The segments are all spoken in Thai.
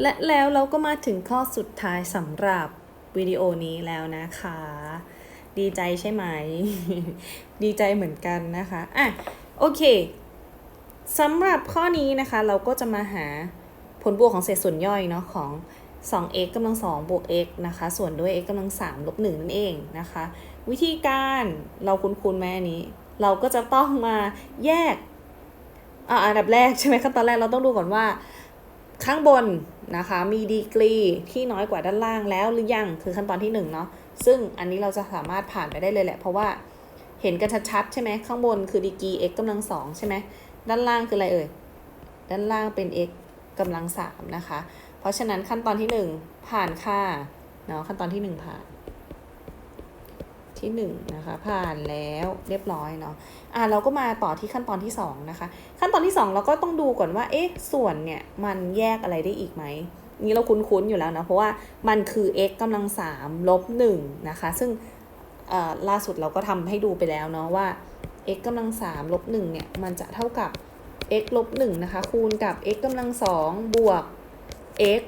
และแล้วเราก็มาถึงข้อสุดท้ายสำหรับวิดีโอนี้แล้วนะคะ ดีใจใช่ไหม ดีใจเหมือนกันนะคะอะโอเคสำหรับข้อนี้นะคะ เราก็จะมาหาผลบวกของเศษส่วนย่อยเนาะของ 2x กำลัง2บวก x นะคะ ส่วนด้วย x กำลัง3ลบ1นั่นเองนะคะ วิธีการเราคุ้นๆไหมอันนี้ เราก็จะต้องมาแยกอ่าอันดับแรกใช่ไหมขั้นตอนแรกเราต้องดูก่อนว่า ข้างบนนะคะมีดีกรีที่น้อยกว่าด้านล่างแล้วหรือยังคือขั้นตอนที่1เนาะซึ่งอันนี้เราจะสามารถผ่านไปได้เลยแหละ เพราะว่าเห็นกันชัดๆใช่ไหมข้างบนคือดีกรี x กำลังสองใช่ไหมด้านล่างคืออะไรเอ่ยด้านล่างเป็น x กำลังสามนะคะ เพราะฉะนั้นขั้นตอนที่ 1 ผ่านค่ะเนาะขั้นตอนที่ 1 ผ่าน ที่1นะคะผ่านแล้วเรียบร้อยเนาะอะเราก็มาต่อที่ขั้นตอนที่2นะคะขั้นตอนที่ 2 เราก็ต้องดูก่อนว่าเอ๊ะส่วนเนี่ยมันแยกอะไรได้อีกไหมนี่เราคุ้นๆอยู่แล้วนะเพราะว่ามันคือ x กำลัง3ลบ1นะคะซึ่งล่าสุดเราก็ทำให้ดูไปแล้วเนาะว่า x กำลัง3ลบ1เนี่ยมันจะเท่ากับ x ลบ1นะคะคูณกับ x กำลัง2บวก x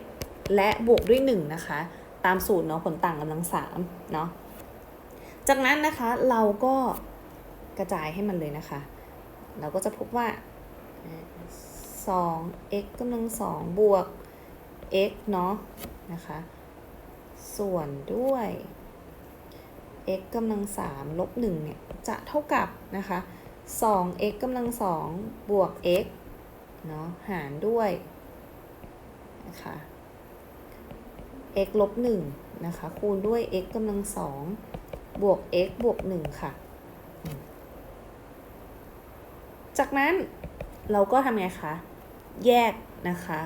และบวกด้วย 1 นะคะ ตามสูตรเนาะผลต่างกำลัง3เนาะ จากนั้นนะคะเราก็กระจายให้มันเลยนะคะ เราก็จะพบว่า 2x กำลัง2บวก x เนาะนะคะ ส่วนด้วย x กำลัง3ลบ1เนี่ย จะเท่ากับนะคะ 2x กำลัง2บวก x เนาะหารด้วยนะคะ x ลบ1นะคะ คูณด้วย x กำลัง2 บวก x บวก 1 ค่ะ จากนั้นเราก็ทำไงคะ แยกนะคะ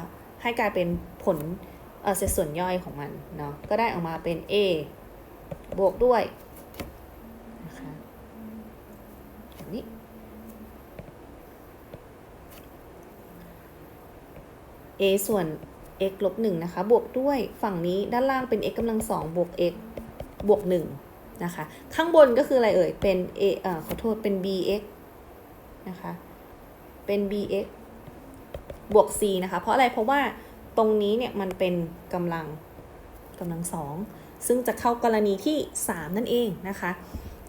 ให้กลายเป็นผลเศษส่วนย่อยของมันเนาะ ก็ได้ออกมาเป็น a บวกด้วยนะคะแบบนี้ a ส่วน x ลบ1นะคะ บวกด้วยฝั่งนี้ด้านล่างเป็น x กำลัง2บวก x บวก1นะคะ ข้างบนก็คืออะไรเอ่ย เป็น a เอ่อขอโทษ เป็น bx นะคะ เป็น bx บวก c นะคะ เพราะอะไร เพราะว่าตรงนี้เนี่ยมันเป็นกำลังกำลังสองซึ่งจะเข้ากรณีที่ 3 นั่นเองนะคะ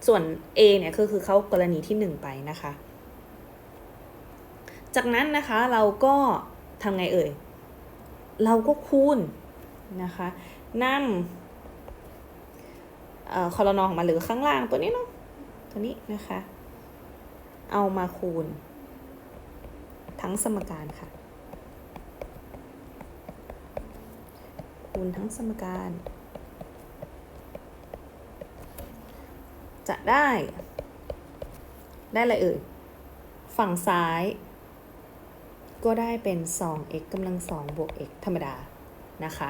ส่วน a เนี่ยก็คือเข้ากรณีที่ 1 ไปนะคะ จากนั้นนะคะเราก็ทำไงเอ่ย เราก็คูณนะคะนั่ คอรนอของมันหรือข้างล่างตัวนี้เนาะตัวนี้นะคะ เอามาคูณ ทั้งสมการค่ะ คูณทั้งสมการ จะได้ ได้อะไรเอ่ยฝั่งซ้าย ก็ได้เป็น 2x กำลัง2บวก x ธรรมดานะคะ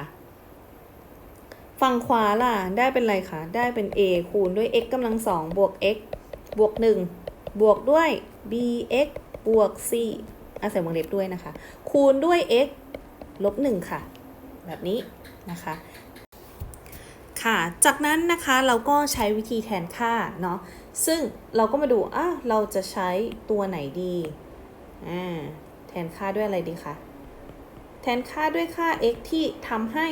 ฝั่งขวาล่ะ ได้เป็นอะไรคะ ได้เป็น a คูณด้วย x กำลัง2บวก x บวก 1 บวกด้วย bx บวก c อาศัยวงเล็บด้วยนะคะ คูณด้วย x ลบ 1 ค่ะ แบบนี้นะคะ ค่ะ จากนั้นนะคะเราก็ใช้วิธีแทนค่าเนาะ ซึ่งเราก็มาดูอะเราจะใช้ตัวไหนดี อ่า แทนค่าด้วยอะไรดีคะ แทนค่าด้วยค่า x ที่ทำให้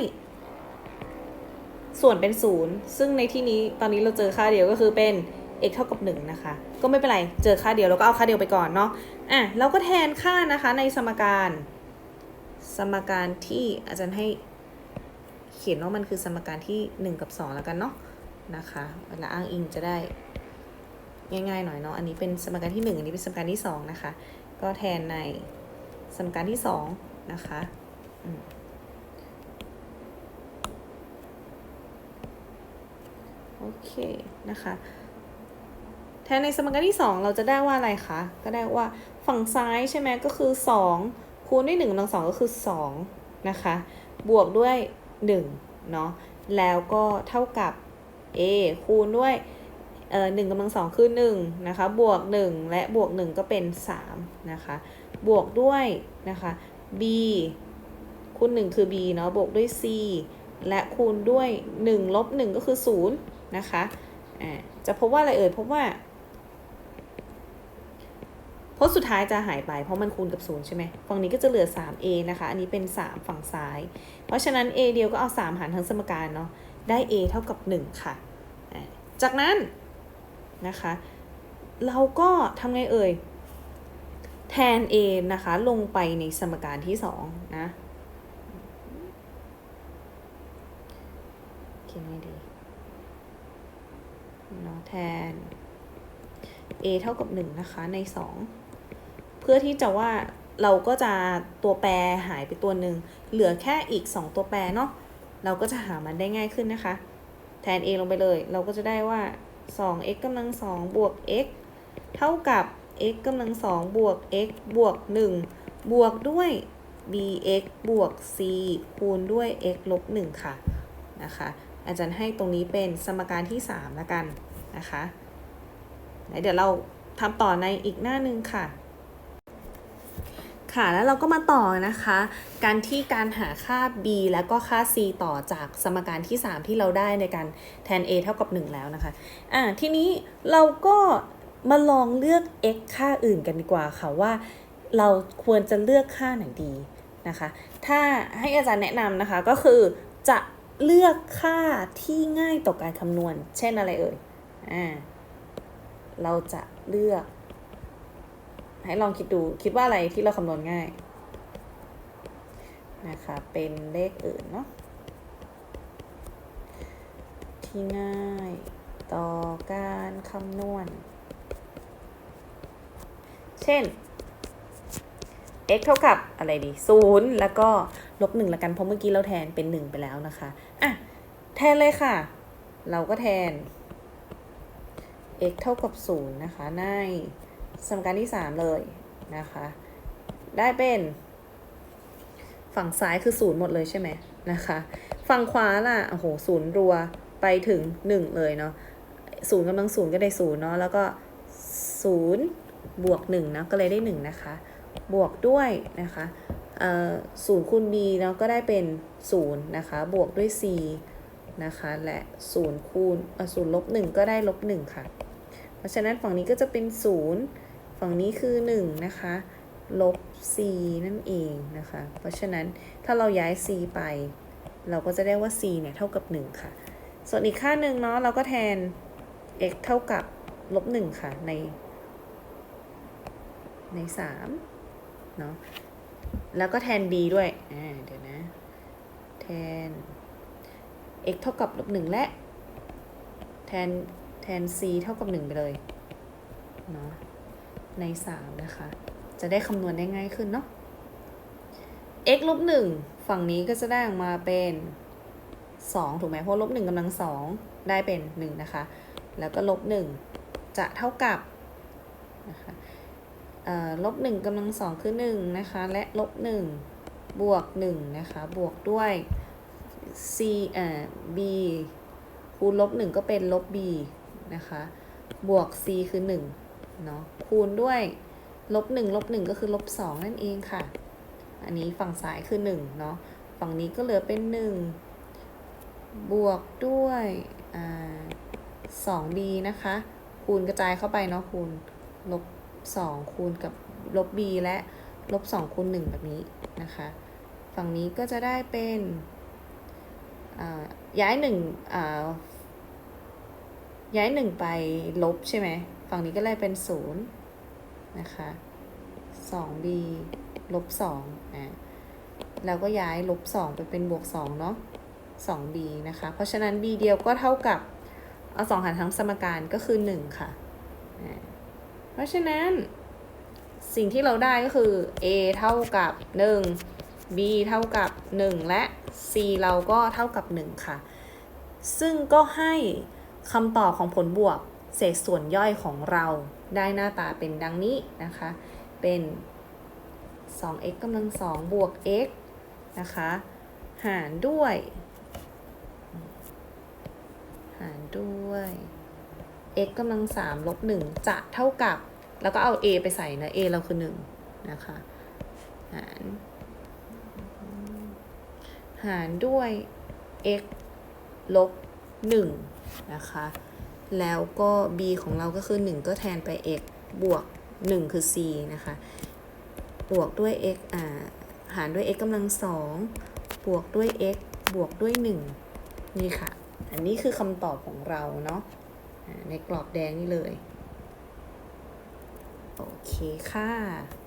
ส่วนเป็น0ซึ่งในที่นี้ตอนนี้เราเจอค่าเดียวก็คือเป็น x เท่ากับ 1 นะคะ ก็ไม่เป็นไร เจอค่าเดียวเราก็เอาค่าเดียวไปก่อนเนาะอะเราก็แทนค่านะคะในสมการ สมการที่อาจารย์ให้เขียนว่ามันคือสมการที่ 1 กับ 2 แล้วกันเนาะนะคะเวลาอ้างอิงจะได้ง่ายๆหน่อยเนาะอันนี้เป็นสมการที่ 1 อันนี้เป็นสมการที่ 2 นะคะ ก็แทนในสมการที่ 2 นะคะอืมโอ เคนะคะแทนในสมการที่ 2 เราจะได้ว่าอะไรคะ ก็ได้ว่าฝั่งซ้ายใช่ไหมก็คือ 2 คูณด้วย1กำลัง2ก็คือ2นะคะ บวกด้วย1เนาะ แล้วก็เท่ากับ a คูณด้วยเอ่อ1กำลัง2คือ1นะคะ บวก 1 และบวก 1 ก็เป็น3นะคะ บวกด้วยนะคะ b คูณ 1 คือ b เนาะ บวกด้วย c และคูณด้วย 1 ลบ 1 ก็คือ 0 นะคะอ่าจะพบว่าอะไรเอ่ยพบว่าพจน์สุดท้ายจะหายไปเพราะมันคูณกับ0ใช่ไหมฝั่งนี้ก็จะเหลือ 3a นะคะ อันนี้เป็น 3 ฝั่งซ้าย เพราะฉะนั้น a เดียวก็เอา 3 หารทั้งสมการเนาะได้ a เท่ากับ 1 ค่ะอะจากนั้นนะคะ เราก็ทำไงเอ่ย แทน a นะคะ ลงไปในสมการที่ 2 นะเขียนไงดี แทน a เท่ากับ 1 นะคะ ใน 2 เพื่อที่จะว่าเราก็จะตัวแปรหายไปตัวหนึ่ง เหลือแค่อีก 2 ตัวแปรเนาะ เราก็จะหามันได้ง่ายขึ้นนะคะ แทน a ลงไปเลย เราก็จะได้ว่า 2x กำลัง2บวก x เท่ากับ x กำลัง2บวก x บวก 1 บวกด้วย bx บวก c คูณด้วย x ลบ 1 ค่ะ นะคะ อาจารย์ให้ตรงนี้เป็นสมการที่ 3 ละกัน นะคะเดี๋ยวเราทำต่อในอีกหน้าหนึ่งค่ะ ค่ะแล้วเราก็มาต่อนะคะ การที่การหาค่า b แล้วก็ค่า c ต่อจากสมการที่ 3 ที่เราได้ในการแทน a เท่ากับ 1 แล้วนะคะอ่าทีนี้เราก็มาลองเลือก x ค่าอื่นกันดีกว่าค่ะว่า เราควรจะเลือกค่าไหนดีนะคะ ถ้าให้อาจารย์แนะนำนะคะก็คือจะเลือกค่าที่ง่ายต่อการคำนวณ เช่นอะไรเอ่ย อ่าเราจะเลือก ให้ลองคิดดูคิดว่าอะไรที่เราคำนวณง่าย นะคะ เป็นเลขอื่นเนาะที่ง่ายต่อการคำนวณ เช่น x เท่ากับอะไรดี0แล้วก็ลบ1ละกันเพราะเมื่อกี้เราแทนเป็น1ไปแล้วนะคะ อะ แทนเลยค่ะ เราก็แทน x เท่ากับ 0 นะคะ ในสมการที่ 3 เลยนะคะ ได้เป็นฝั่งซ้ายคือ 0 หมดเลยใช่ไหมนะคะ ฝั่งขวาล่ะ โอ้โห0รัวไปถึง 1 เลยเนาะ0กำลัง0ก็ได้0เนาะ แล้วก็ 0 บวก1เนาะก็เลยได้ 1 นะคะ บวกด้วยนะคะเอ่อ0คูณ b เนาะก็ได้เป็น 0 นะคะ บวกด้วย c นะคะ และ 0 คูณเอ่อ0ลบ1ก็ได้ลบ1ค่ะ เพราะฉะนั้นฝั่งนี้ก็จะเป็น 0 ฝั่งนี้คือ 1 นะคะลบ c นั่นเองนะคะ เพราะฉะนั้นถ้าเราย้าย c ไป เราก็จะได้ว่า c เนี่ยเท่ากับ 1 ค่ะ ส่วนอีกค่าหนึ่งเนาะเราก็แทน x เท่ากับลบ 1 ค่ะ ใน ใน3เนาะแล้วก็แทน b ด้วยอ่าเดี๋ยวนะ แทน x เท่ากับลบ 1 และ แทน ทน c เท่ากับ 1 ไปเลยเนาะใน 3 นะคะ จะได้คำนวณได้ง่ายขึ้นเนาะ x ลบ1ฝั่งนี้ก็จะได้ออกมาเป็น 2 ถูกไหมเพราะลบ1กำลัง 2 ได้เป็น 1 นะคะ แล้วก็ลบ 1 จะเท่ากับนะคะลบ1กำลัง 2 คือ 1 นะคะ และลบ 1 บวก 1 นะคะ บวกด้วย c อ่า b คูณลบ 1 ก็เป็นลบ b นะคะ บวก c คือ1เนาะคูณด้วยลบ1ลบ1ก็คือลบ2นั่นเองค่ะ อันนี้ฝั่งซ้ายคือ1เนาะฝั่งนี้ก็เหลือเป็น 1 บวกด้วยอ่า 2b นะคะ คูณกระจายเข้าไปเนาะคูณลบ 2 คูณกับลบ b และลบ2คูณ1แบบนี้นะคะ ฝั่งนี้ก็จะได้เป็นย้าย1 ย้าย1ไปลบใช่ไหม ฝั่งนี้ก็เลยเป็น0นะคะ 2b ลบ2อะแล้วก็ย้ายลบ2ไปเป็นบวก2เนาะ 2b นะคะ เพราะฉะนั้น b เดียวก็เท่ากับเอา2หารทั้งสมการก็คือ1ค่ะอ่าเพราะฉะนั้นสิ่งที่เราได้ก็คือ a เท่ากับ1 b เท่ากับ1และ c เราก็เท่ากับ1ค่ะ ซึ่งก็ให้ คำตอบของผลบวกเศษส่วนย่อยของเราได้หน้าตาเป็นดังนี้นะคะ เป็น 2x กำลัง2บวก x นะคะ หารด้วย หารด้วย x กำลัง3ลบ1จะเท่ากับ แล้วก็เอา a ไปใส่นะ a เราคือ 1 นะคะ หาร หารด้วย x ลบ1 นะคะ แล้วก็ b ของเราก็คือ 1 ก็แทนไป x บวก 1 คือ c นะคะ บวกด้วย x อ่า หารด้วย x กำลังสองบวกด้วย x บวกด้วย 1 นี่ค่ะ อันนี้คือคำตอบของเราเนาะในกรอบแดงนี่เลย โอเคค่ะ